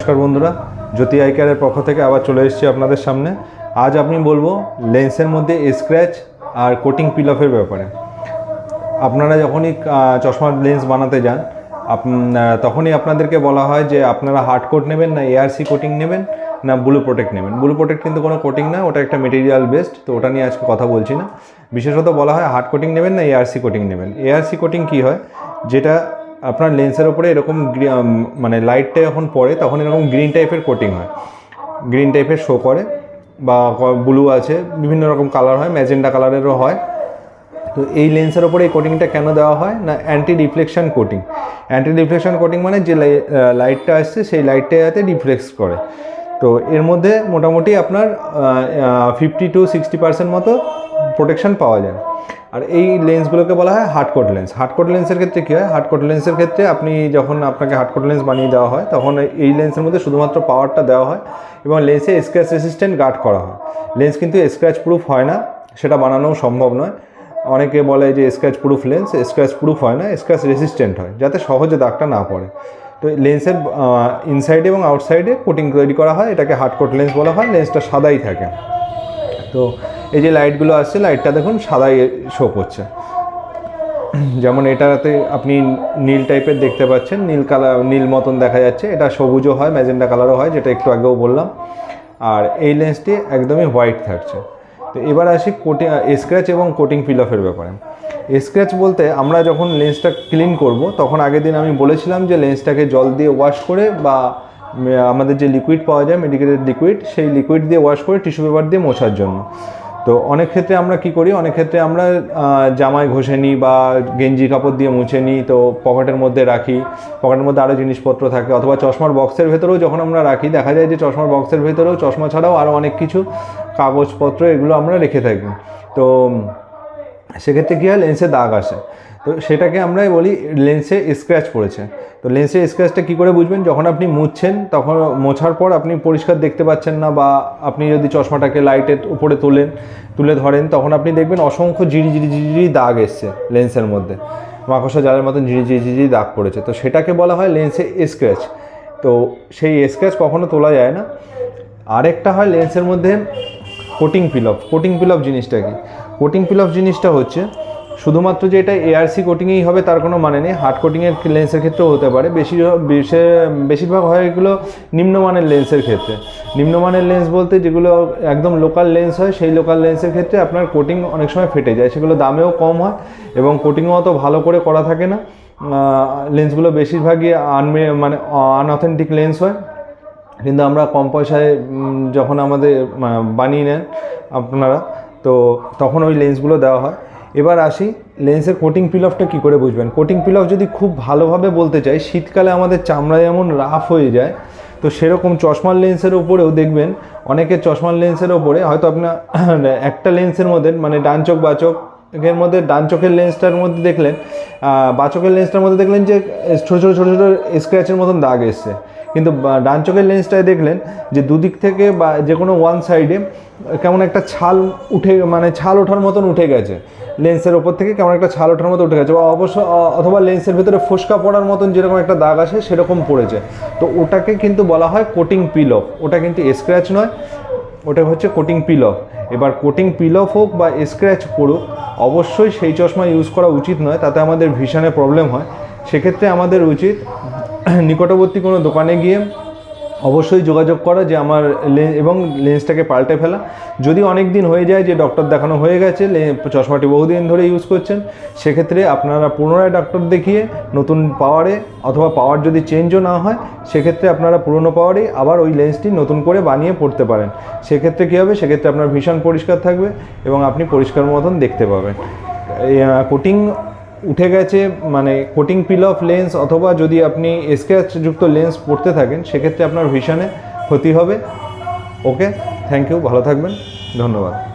নমস্কার বন্ধুরা, জ্যোতি আই কেয়ারের পক্ষ থেকে আবার চলে এসেছি আপনাদের সামনে। আজ আমি বলব লেন্সের মধ্যে স্ক্র্যাচ আর কোটিং পিল অফের ব্যাপারে। আপনারা যখনই চশমার লেন্স বানাতে যান তখনই আপনাদেরকে বলা হয় যে আপনারা হার্ড কোট নেবেন না এআরসি কোটিং নেবেন না ব্লু প্রোটেক্ট নেবেন। ব্লু প্রোটেক্ট কিন্তু কোনো কোটিং না, ওটা একটা মেটেরিয়াল বেসড তো ওটা নিয়ে আজকে কথা বলছি না। বিশেষত বলা হয় হার্ড কোটিং নেবেন না এআরসি কোটিং নেবেন। এআরসি কোটিং কী হয়? যেটা আপনার লেন্সের ওপরে এরকম মানে লাইটটা যখন পড়ে, তখন এরকম গ্রিন টাইপের কোটিং হয়। গ্রিন টাইপের শো করে বা ব্লু আছে, বিভিন্ন রকম কালার হয় ম্যাজেন্ডা কালারেরও হয়। তো এই লেন্সের ওপরে এই কোটিংটা কেন দেওয়া হয় না anti reflection coating anti reflection coating মানে যে লাইটটা আসছে, সেই লাইটটা যাতে রিফ্লেক্স করে। তো এর মধ্যে মোটামুটি আপনার ফিফটি টু সিক্সটি পার্সেন্ট মতো প্রোটেকশন পাওয়া যায়। আর এই লেন্সগুলোকে বলা হয় হার্ডকোট লেন্স হার্ডকোট লেন্সের ক্ষেত্রে কী হয়? হার্ডকোট লেন্সের ক্ষেত্রে আপনি যখন আপনাকে হার্ডকোট লেন্স বানিয়ে দেওয়া হয়, তখন এই লেন্সের মধ্যে শুধুমাত্র পাওয়ারটা দেওয়া হয় এবং লেন্সে স্ক্র্যাচ রেসিস্ট্যান্ট গার্ড করা হয়। লেন্স কিন্তু স্ক্র্যাচ প্রুফ হয় না, সেটা বানানোও সম্ভব নয়। অনেকে বলে যে scratch proof lens scratch proof হয় না স্ক্র্যাচ রেসিস্ট্যান্ট হয়, যাতে সহজে দাগটা না পড়ে। তো লেন্সের ইনসাইডে এবং আউটসাইডে কোটিং তৈরি করা হয়, এটাকে হার্ডকোট লেন্স বলা হয় লেন্সটা সাদাই থাকে। তো এই যে লাইটগুলো আসছে, লাইটটা দেখুন সাদাই শো করছে। যেমন এটাতে আপনি নীল টাইপের দেখতে পাচ্ছেন, নীল কালার নীল মতন দেখা যাচ্ছে। এটা সবুজও হয় ম্যাজেন্ডা কালারও হয়, যেটা একটু আগেও বললাম। আর এই লেন্সটি একদমই হোয়াইট থাকছে। তো এবার আসি কোটি স্ক্র্যাচ এবং কোটিং পিল অফের ব্যাপারে। স্ক্র্যাচ বলতে আমরা যখন লেন্সটা ক্লিন করব, তখন আগের দিন আমি বলেছিলাম যে লেন্সটাকে জল দিয়ে ওয়াশ করে বা আমাদের যে লিকুইড পাওয়া যায় মেডিকেলের লিকুইড সেই লিকুইড দিয়ে ওয়াশ করে টিস্যু পেপার দিয়ে মোছার জন্য। তো অনেক ক্ষেত্রে আমরা কি করি? অনেক ক্ষেত্রে আমরা জামায় ঘষে নিই বা গেঞ্জি কাপড় দিয়ে মুছে নিই, তো পকেটের মধ্যে রাখি। পকেটের মধ্যে আরও জিনিসপত্র থাকে অথবা চশমার বক্সের ভেতরেও যখন আমরা রাখি, দেখা যায় যে চশমার বক্সের ভেতরেও, চশমা ছাড়াও আরও অনেক কিছু কাগজপত্র এগুলো আমরা রেখে থাকি। তো সেক্ষেত্রে কী হয়? লেন্সে দাগ আসে। তো সেটাকে আমরা বলি লেন্সে স্ক্র্যাচ পড়েছে। তো লেন্সে স্ক্র্যাচটা কী করে বুঝবেন? যখন আপনি মুছছেন, তখন মোছার পর আপনি পরিষ্কার দেখতে পাচ্ছেন না বা আপনি যদি চশমাটাকে লাইটের উপরে তোলেন, তুলে ধরেন, তখন আপনি দেখবেন অসংখ্য জিরি জিরি জিরি জিরি দাগ এসছে লেন্সের মধ্যে। মাকড়সা জালের মতন ঝিরি ঝিরি ঝিরি দাগ পড়েছে। তো সেটাকে বলা হয় লেন্সে স্ক্র্যাচ তো সেই স্ক্র্যাচ কখনো তোলা যায় না। আরেকটা হয় লেন্সের মধ্যে coating peel off coating peel off জিনিসটা কি? কোটিং পিল অফ জিনিসটা হচ্ছে শুধুমাত্র যে এটা এআরসি কোটিংয়েই হবে, তার কোনো মানে নেই। হার্ড কোটিংয়ের লেন্সের ক্ষেত্রেও হতে পারে। বেশি বেশি- বেশিরভাগ হয় এগুলো নিম্নমানের লেন্সের ক্ষেত্রে। নিম্নমানের লেন্স বলতে যেগুলো একদম লোকাল লেন্স হয়, সেই লোকাল লেন্সের ক্ষেত্রে আপনার কোটিং অনেক সময় ফেটে যায়। সেগুলো দামেও কম হয় এবং কোটিংও অত ভালো করে করা থাকে না। লেন্সগুলো বেশিরভাগই আনমে মানে আনঅথেন্টিক লেন্স হয়। কিন্তু আমরা কম পয়সায় যখন আমাদের বানিয়ে নেন আপনারা, তো তখন ওই লেন্সগুলো দেওয়া হয়। এবার আসি লেন্সের কোটিং পিল অফটা কী করে বুঝবেন কোটিং পিল অফ যদি খুব ভালোভাবে বলতে চাই শীতকালে আমাদের চামড়া যেমন রাফ হয়ে যায় তো সেরকম চশমার লেন্সের ওপরেও দেখবেন অনেকের চশমার লেন্সের ওপরে হয়তো আপনার একটা লেন্সের মধ্যে মানে ডান চোখ বাচক এর মধ্যে ডান চোখের লেন্সটার মধ্যে দেখলেন বাচকের লেন্সটার মধ্যে দেখলেন যে ছোটো ছোটো ছোটো ছোটো স্ক্র্যাচের মতন দাগ এসছে কিন্তু ডান চোখের লেন্সটায় দেখলেন যে দুদিক থেকে বা যে কোনো ওয়ান সাইডে কেমন একটা ছাল উঠে মানে ছাল ওঠার মতন উঠে গেছে। লেন্সের ওপর থেকে কেমন একটা ছাল ওঠার মতো উঠে গেছে বা অবশ্য অথবা লেন্সের ভেতরে ফোসকা পড়ার মতন যেরকম একটা দাগ আসে সেরকম পড়েছে। তো ওটাকে কিন্তু বলা হয় কোটিং পিল অফ ওটা কিন্তু স্ক্র্যাচ নয়, ওটা হচ্ছে কোটিং পিল অফ এবার কোটিং পিল অফ হোক বা স্ক্র্যাচ পড়ুক, অবশ্যই সেই চশমা ইউজ করা উচিত নয়, তাতে আমাদের ভিশনে প্রবলেম হয়। সেক্ষেত্রে আমাদের উচিত নিকটবর্তী কোনো দোকানে গিয়ে অবশ্যই যোগাযোগ করা যে আমার লে- এবং লেন্সটাকে পাল্টে ফেলা। যদি অনেক দিন হয়ে যায় যে ডক্টর দেখানো হয়ে গেছে চশমাটি বহুদিন ধরে ইউজ করছেন, সেক্ষেত্রে আপনারা পুনরায় ডক্টর দেখিয়ে নতুন পাওয়ারে অথবা পাওয়ার যদি চেঞ্জও না হয়, সেক্ষেত্রে আপনারা পুরনো পাওয়ারে আবার ওই লেন্সটি নতুন করে বানিয়ে পড়তে পারেন। সেক্ষেত্রে কী হবে? সেক্ষেত্রে আপনার ভীষণ পরিষ্কার থাকবে এবং আপনি পরিষ্কার মতন দেখতে পাবেন। কোটিং উঠে গেছে মানে কোটিং পিল অফ লেন্স অথবা যদি আপনি স্ক্র্যাচযুক্ত লেন্স পড়তে থাকেন, সেক্ষেত্রে আপনার ভিশনে ক্ষতি হবে। ওকে থ্যাংক ইউ ভালো থাকবেন। ধন্যবাদ।